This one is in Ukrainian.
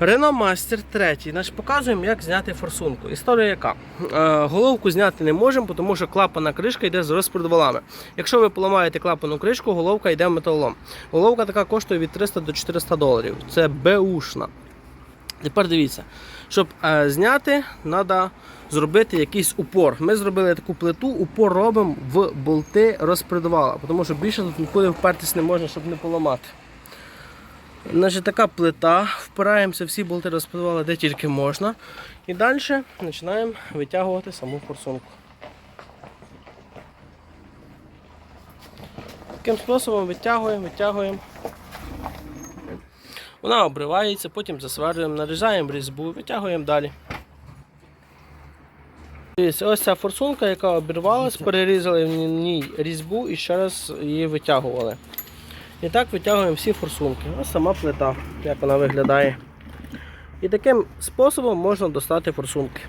Renault Master 3. Значить, показуємо, як зняти форсунку. Історія яка? Е, головку зняти не можемо, тому що клапана кришка йде з розпредвалами. Якщо ви поламаєте клапану кришку, головка йде в металолом. Головка така коштує від 300 до 400 доларів. Це беушна. Тепер дивіться, щоб е, зняти, треба зробити якийсь упор. Ми зробили таку плиту, упор робимо в болти розпредвала, тому що більше тут нікуди впертись не можна, щоб не поламати. Значить, така плита, впираємося всі болти розпредвала, де тільки можна. І далі починаємо витягувати саму форсунку. Таким способом витягуємо, витягуємо. Вона обривається, потім засверлюємо, нарізаємо різьбу, витягуємо далі. Ось ця форсунка, яка обірвалась, перерізали в ній різьбу і ще раз її витягували. І так витягуємо всі форсунки. Ось сама плита, як вона виглядає. І таким способом можна достати форсунки.